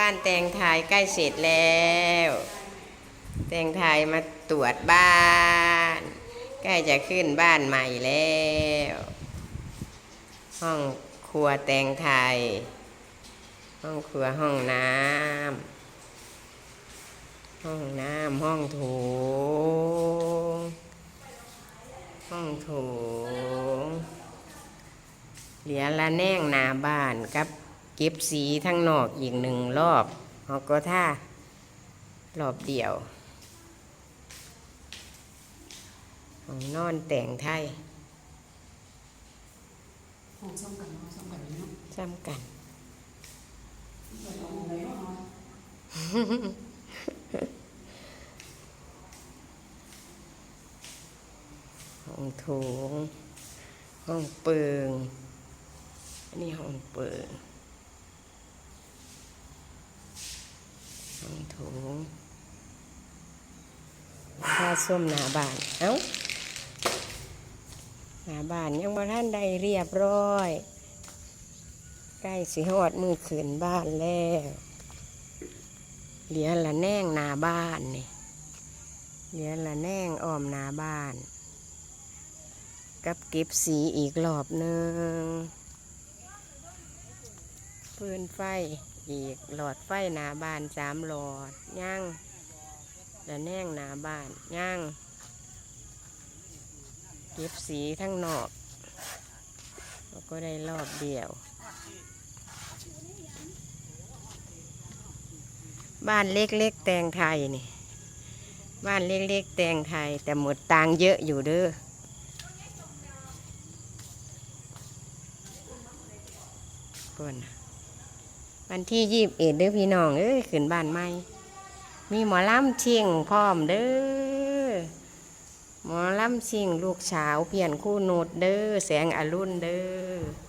บ้านแตงไทยใกล้เสร็จแล้ว แตงไทยมาตรวจบ้าน ใกล้จะขึ้นบ้านใหม่แล้ว ห้องครัวแตงไทย ห้องครัวห้องน้ำห้องน้ำห้องโถงห้องโถงเหลือละแนงหนาบ้านกับ เก็บสีทั้งนอกอีกหนึ่งรอบฮอกก็ท่ารอบเดียวห้องนอนแต่งไทยห้องซ่อมกันเนาะซ่อมกันเนาะจำกันไปเอาอะไรเนาะห้องโถงห้องเปิง อันนี้ห้องเปิง ห้องโถงผ้าส้มหนาบาน เอ้า หนาบานยังว่าท่านใดเรียบร้อย ใกล้สิฮอดมือขืนบ้านแล้วเหลือละแนงหนาบ้านนี่เหลือละแนงอ้อมหนาบ้าน กับเก็บสีอีกรอบหนึ่ง ฟืนไฟอีกหลอดไฟหนาบานสามหลอดย่างและแนงหนาบานย่างเก็บสีทั้งนอกแล้วก็ได้รอบเดียว บ้านเล็กๆแตงไทยนี่ บ้านเล็กๆแตงไทย แต่หมดตังเยอะอยู่เด้อก่อนนะ วันที่ยี่สิบเอ็ดเด้อพี่น้องเอ้ยขึ้นบ้านใหม่ มีหมอลำเชียงพร้อมเด้อหมอลำเชียงลูกสาวเพียนคู่โนดเด้อแสงอรุณเด้อ